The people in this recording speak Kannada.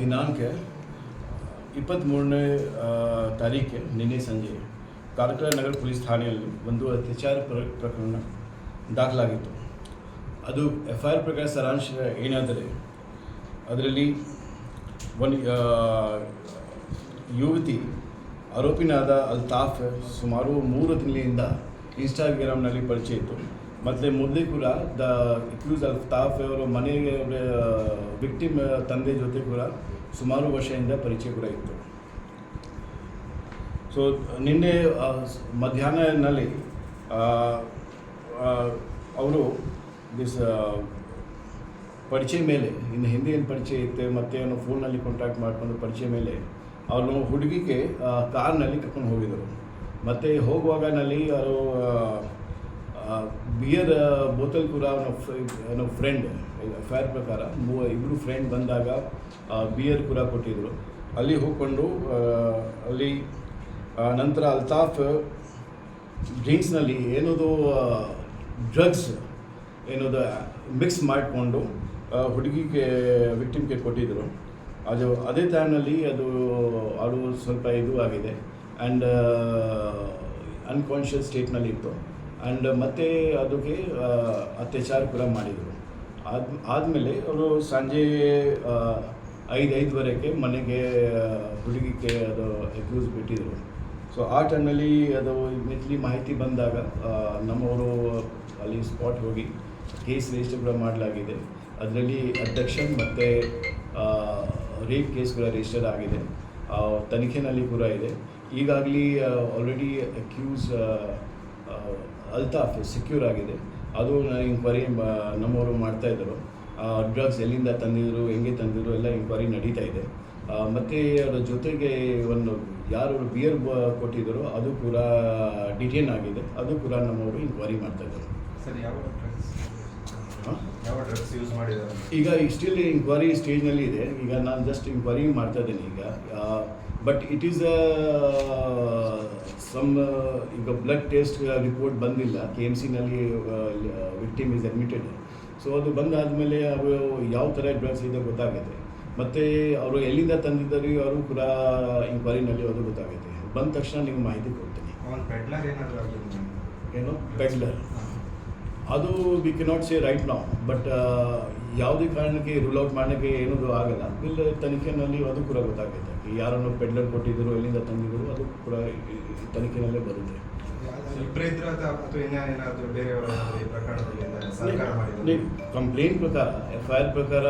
ದಿನಾಂಕ ಇಪ್ಪತ್ತ್ಮೂರನೇ ತಾರೀಕೆ ನಿನ್ನೆ ಸಂಜೆ ಕಾರ್ಕಳ ನಗರ ಪೊಲೀಸ್ ಠಾಣೆಯಲ್ಲಿ ಒಂದು ಅತ್ಯಾಚಾರ ಪ್ರ, ಪ್ರಕರಣ ದಾಖಲಾಗಿತ್ತು. ಅದು ಎಫ್ ಐ ಆರ್ ಪ್ರಕಾರ ಸಾರಾಂಶ ಏನಾದರೆ ಅದರಲ್ಲಿ ಒಂದು ಯುವತಿ ಆರೋಪಿನಾದ ಅಲ್ತಾಫ್ ಸುಮಾರು ಮೂರು ತಿಂಗಳಿಂದ ಇನ್ಸ್ಟಾಗ್ರಾಮ್ನಲ್ಲಿ ಪರಿಚಯ ಇತ್ತು. ಮತ್ತು ಮೊದಲೇ ಕೂಡ ದ ಅಕ್ಯೂಸ್ ತಾಫ್ ಅವರ ಮನೆಗೆ ವಿಕ್ಟಿಮ್ ತಂದೆ ಜೊತೆ ಕೂಡ ಸುಮಾರು ವರ್ಷದಿಂದ ಪರಿಚಯ ಕೂಡ ಇತ್ತು. ಸೊ ನಿನ್ನೆ ಮಧ್ಯಾಹ್ನದಲ್ಲಿ ಅವರು ದಿಸ್ ಪರಿಚಯ ಮೇಲೆ, ಇನ್ನು ಹಿಂದೆ ಏನು ಪರಿಚಯ ಇತ್ತು, ಮತ್ತೆ ಅವನು ಫೋನಲ್ಲಿ ಕಾಂಟ್ಯಾಕ್ಟ್ ಮಾಡ್ಕೊಂಡು ಪರಿಚಯ ಮೇಲೆ, ಅವನು ಹುಡುಗಿಗೆ ಕಾರ್ನಲ್ಲಿ ಕರ್ಕೊಂಡು ಹೋಗಿದ್ದರು. ಮತ್ತು ಹೋಗುವಾಗ ನಲ್ಲಿ ಅವರು ಬಿಯರ್ ಬೋತಲ್ ಕೂಡ ಅವನ ಫ್ರೆಂಡ್ ಫೈರ್ ಪ್ರಕಾರ ಮೂವ ಇಬ್ಬರು ಫ್ರೆಂಡ್ ಬಂದಾಗ ಬಿಯರ್ ಕೂಡ ಕೊಟ್ಟಿದ್ದರು ಅಲ್ಲಿ ಹೋಗ್ಕೊಂಡು ಅಲ್ಲಿ ನಂತರ ಅಲ್ತಾಫ್ ಡ್ರಿಂಕ್ಸ್ನಲ್ಲಿ ಏನದು ಡ್ರಗ್ಸ್ ಏನದು ಮಿಕ್ಸ್ ಮಾಡಿಕೊಂಡು ಹುಡುಗಿಗೆ ವಿಕ್ಟಿಮ್ಗೆ ಕೊಟ್ಟಿದ್ದರು ಅದು, ಅದೇ ಟೈಮ್ನಲ್ಲಿ ಅದು ಅದು ಸ್ವಲ್ಪ ಇದು ಆಗಿದೆ. ಆ್ಯಂಡ್ ಅನ್ಕಾನ್ಷಿಯಸ್ ಸ್ಟೇಟ್ನಲ್ಲಿ ಇತ್ತು ಆ್ಯಂಡ್ ಮತ್ತೆ ಅದಕ್ಕೆ ಅತ್ಯಾಚಾರ ಕೂಡ ಮಾಡಿದರು. ಆದ, ಆದಮೇಲೆ ಅವರು ಸಂಜೆ ಐದು, ಐದುವರೆಗೆ ಮನೆಗೆ ಹುಡುಗಿಗೆ ಅದು ಎಕ್ಯೂಸ್ ಬಿಟ್ಟಿದ್ರು. ಸೊ ಆ ಟೈಮಲ್ಲಿ ಅದು ಇಮಿಡಿಯೇಟ್ಲಿ ಮಾಹಿತಿ ಬಂದಾಗ ನಮ್ಮವರು ಅಲ್ಲಿ ಸ್ಪಾಟ್ ಹೋಗಿ ಕೇಸ್ ರಿಜಿಸ್ಟರ್ ಕೂಡ ಮಾಡಲಾಗಿದೆ. ಅದರಲ್ಲಿ ಅಬ್ಡಕ್ಷನ್ ಮತ್ತು ರೇಪ್ ಕೇಸ್ ಕೂಡ ರಿಜಿಸ್ಟರ್ ಆಗಿದೆ. ತನಿಖೆನಲ್ಲಿ ಕೂಡ ಇದೆ. ಈಗಾಗಲೇ ಆಲ್ರೆಡಿ ಅಕ್ಯೂಸ್ ಅಲ್ತಾಫ್ ಸೆಕ್ಯೂರ್ ಆಗಿದೆ. ಅದು ಇಂಕ್ವೈರಿ ನಮ್ಮವರು ಮಾಡ್ತಾ ಇದ್ದರು. ಡ್ರಗ್ಸ್ ಎಲ್ಲಿಂದ ತಂದಿದ್ರು ಹೆಂಗೆ ತಂದಿದ್ರು ಎಲ್ಲ ಇಂಕ್ವೈರಿ ನಡೀತಾ ಇದೆ. ಮತ್ತು ಅದರ ಜೊತೆಗೆ ಒಂದು ಯಾರು ಬಿಯರ್ ಕೊಟ್ಟಿದ್ದರು ಅದು ಕೂಡ ಡಿಟೇನ್ ಆಗಿದೆ. ಅದು ಕೂಡ ನಮ್ಮವರು ಇಂಕ್ವೈರಿ ಮಾಡ್ತಾ ಇದ್ದಾರೆ. ಈಗ ಸ್ಟಿಲ್ ಇಂಕ್ವೈರಿ ಸ್ಟೇಜ್ನಲ್ಲಿ ಇದೆ. ಈಗ ನಾನು ಜಸ್ಟ್ ಇನ್ಕ್ವೈರಿ ಮಾಡ್ತಾ ಇದ್ದೀನಿ ಈಗ. ಬಟ್ ಇಟ್ ಈಸ್ ಸಮ್ ಈಗ ಬ್ಲಡ್ ಟೆಸ್ಟ್ ರಿಪೋರ್ಟ್ ಬಂದಿಲ್ಲ. ಕೆ ಎಂ ಸಿನಲ್ಲಿ ವಿಕ್ಟಿಮ್ ಇಸ್ ಅಡ್ಮಿಟೆಡ್ ಸೊ ಅದು ಬಂದಾದಮೇಲೆ ಅವರು ಯಾವ ಥರ ಡ್ರಗ್ಸ್ ಇದೆ ಗೊತ್ತಾಗುತ್ತೆ. ಮತ್ತು ಅವರು ಎಲ್ಲಿಂದ ತಂದಿದ್ದಾರೆ ಅವರು ಕೂಡ ಇನ್ಕ್ವೈರಿನಲ್ಲಿ ಅದು ಗೊತ್ತಾಗುತ್ತೆ. ಬಂದ ತಕ್ಷಣ ನಿಮ್ಗೆ ಮಾಹಿತಿ ಕೊಡ್ತೀನಿ. ಏನು? ಪೆಡ್ಲರ್ ಅದು ವಿ ಕೆನಾಟ್ ಸೇ ರೈಟ್ ನಾವು ಬಟ್ ಯಾವುದೇ ಕಾರಣಕ್ಕೆ ರೂಲ್ ಔಟ್ ಮಾಡೋಕ್ಕೆ ಏನದು ಆಗಲ್ಲ. ಬಿಲ್ ತನಿಖೆನಲ್ಲಿ ಅದು ಕೂಡ ಗೊತ್ತಾಗುತ್ತೆ. ಯಾರನ್ನು ಪೆಡ್ಲರ್ ಕೊಟ್ಟಿದ್ದರು ಎಲ್ಲಿಂದ ತಂದಿದ್ರು ಅದು ಕೂಡ ತನಿಖೆಯಲ್ಲೇ ಬರುತ್ತೆ. ಕಂಪ್ಲೇಂಟ್ ಪ್ರಕಾರ ಎಫ್ ಐ ಆರ್ ಪ್ರಕಾರ